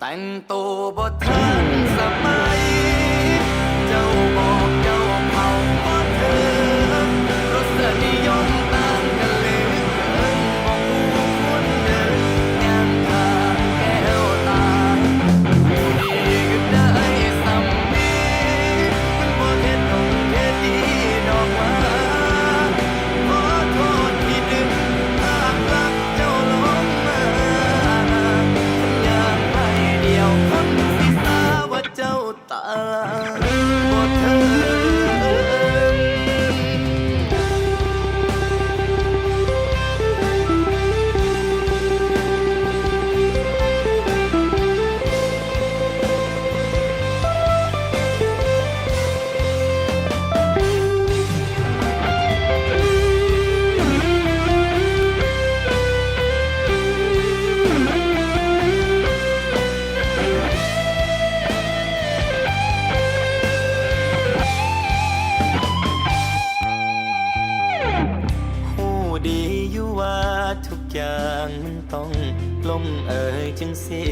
แต่งตัวบ่ทันส ดีอยู่ว่าทุกอย่างมันต้องล่มเอ่ยจึงสิ